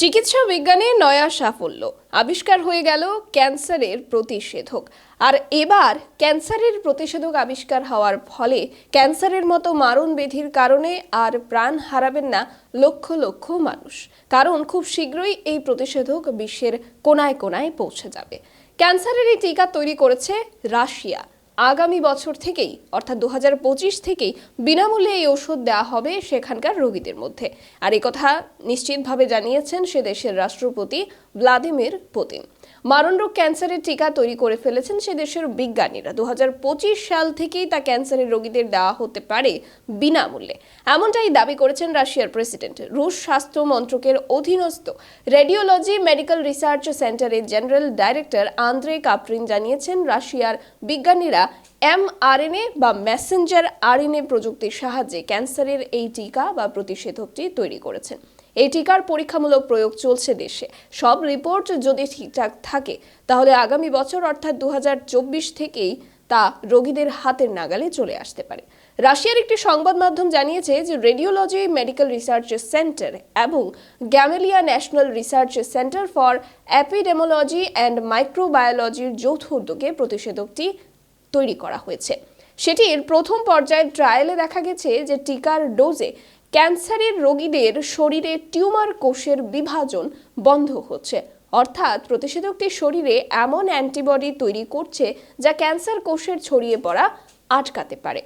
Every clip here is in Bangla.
চিকিৎসা বিজ্ঞানে নয়া সাফল্য। আবিষ্কার হয়ে গেল ক্যান্সারের প্রতিষেধক। আর এবার ক্যান্সারের প্রতিষেধক আবিষ্কার হওয়ার ফলে ক্যান্সারের মতো মারণ ব্যাধির কারণে আর প্রাণ হারাবেন না লক্ষ লক্ষ মানুষ। কারণ খুব শীঘ্রই এই প্রতিষেধক বিশ্বের কোনায় কোনায় পৌঁছে যাবে। ক্যান্সারের এই টিকা তৈরি করেছে রাশিয়া। আগামী বছর থেকেই, অর্থাৎ দু হাজার পঁচিশ থেকেই বিনামূল্যে এই ওষুধ দেওয়া হবে সেখানকার রোগীদের মধ্যে। আর কথা নিশ্চিতভাবে জানিয়েছেন সে দেশের রাষ্ট্রপতি ভ্লাদিমির পুতিন। মারণরোগ ক্যান্সারের টিকা তৈরি করে ফেলেছেন সে দেশের বিজ্ঞানীরা। দুহাজার পঁচিশ সাল থেকেই তা ক্যান্সারের রোগীদের দেওয়া হতে পারে বিনামূল্যে। এমনটাই দাবি করেছেন রাশিয়ার প্রেসিডেন্ট। রুশ স্বাস্থ্য মন্ত্রকের অধীনস্থ রেডিওলজি মেডিকেল রিসার্চ সেন্টারের জেনারেল ডাইরেক্টর আন্দ্রে কাপ্রিন জানিয়েছেন, রাশিয়ার বিজ্ঞানীরা এমআরএনএ বা মেসেঞ্জার আরএনএ প্রযুক্তির সাহায্যে ক্যান্সারের এই টিকা বা প্রতিষেধকটি তৈরি করেছেন এই টিকার পরীক্ষামূলক প্রয়োগ চলছে দেশে। সব রিপোর্ট যদি ঠিকঠাক থাকে, তাহলে আগামী বছর অর্থাৎ দু হাজার চব্বিশ থেকেই তা রোগীদের হাতের নাগালে চলে আসতে পারে। রাশিয়ার একটি সংবাদ মাধ্যম জানিয়েছে যে রেডিওলজি মেডিকেল রিসার্চ সেন্টার এবং Gamaleya national research centre for epidemiology and মাইক্রোবায়োলজির যৌথ উদ্যোগে প্রতিষেধকটি তৈরি করা হয়েছে। সেটির প্রথম পর্যায়ের ট্রায়ালে দেখা গেছে যে টিকার ডোজে ক্যান্সারের রোগীদের শরীরে টিউমার কোষের বিভাজন বন্ধ হচ্ছে। অর্থাৎ প্রতিষেধকটি শরীরে এমন অ্যান্টিবডি তৈরি করছে যা ক্যান্সার কোষের ছড়িয়ে পড়া আটকাতে পারে।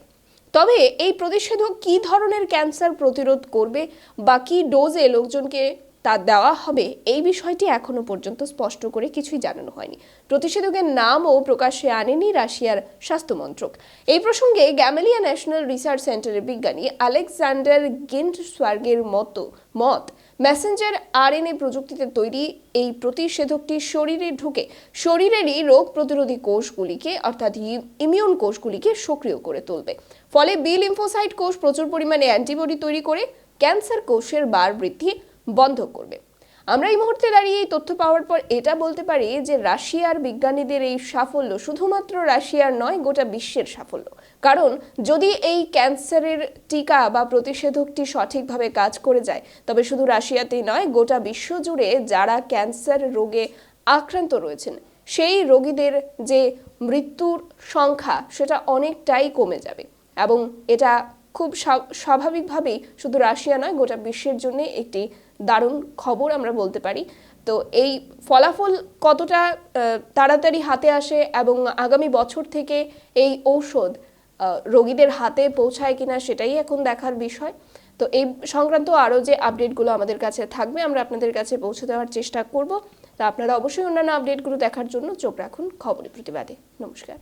তবে এই প্রতিষেধক কি ধরনের ক্যান্সার প্রতিরোধ করবে বা কী ডোজে লোকজনকে তা দেওয়া হবে। এই বিষয়টি এখনও পর্যন্ত স্পষ্ট করে কিছুই জানানো হয়নি। প্রতিষেধকের নামও প্রকাশ্যে আনেনি রাশিয়ার স্বাস্থ্য মন্ত্রক এই প্রসঙ্গে গ্যামেলিয়া ন্যাশনাল রিসার্চ সেন্টারের বিজ্ঞানী আলেকজান্ডার গিন্ট সোয়ার্গের মতো মত, মেসেঞ্জার আরএনএ প্রযুক্তিতে তৈরি এই প্রতিষেধকটি শরীরে ঢুকে শরীরেরই রোগ প্রতিরোধী কোষগুলিকে, অর্থাৎ ইমিউন কোষগুলিকে সক্রিয় করে তুলবে। ফলে বি লিম্ফোসাইট কোষ প্রচুর পরিমাণে অ্যান্টিবডি তৈরি করে ক্যান্সার কোষের বার বৃদ্ধি বন্ধ করবে। আমরা এই মুহূর্তে দাঁড়িয়ে এই তথ্য পাওয়ার পর এটা বলতে পারি যে রাশিয়ার বিজ্ঞানীদের এই সাফল্য শুধুমাত্র রাশিয়ার নয়, গোটা বিশ্বের সাফল্য। কারণ যদি এই ক্যান্সারের টিকা বা প্রতিষেধকটি সঠিকভাবে কাজ করে যায়, তবে শুধু রাশিয়াতেই নয়, গোটা বিশ্ব জুড়ে যারা ক্যান্সার রোগে আক্রান্ত রয়েছেন, সেই রোগীদের যে মৃত্যুর সংখ্যা, সেটা অনেকটাই কমে যাবে। এবং এটা খুব স্বাভাবিকভাবেই শুধু রাশিয়া নয়, গোটা বিশ্বের জন্য একটি দারুণ খবর আমরা বলতে পারি। তো এই ফলাফল কতটা তাড়াতাড়ি হাতে আসে এবং আগামী বছর থেকে এই ঔষধ রোগীদের হাতে পৌঁছায় কিনা সেটাই এখন দেখার বিষয়। তো এই সংক্রান্ত আরও যে আপডেটগুলো আমাদের কাছে থাকবে, আমরা আপনাদের কাছে পৌঁছে দেওয়ার চেষ্টা করব। তা আপনারা অবশ্যই অন্যান্য আপডেটগুলো দেখার জন্য চোখ রাখুন খবরের প্রতিবাদে। নমস্কার।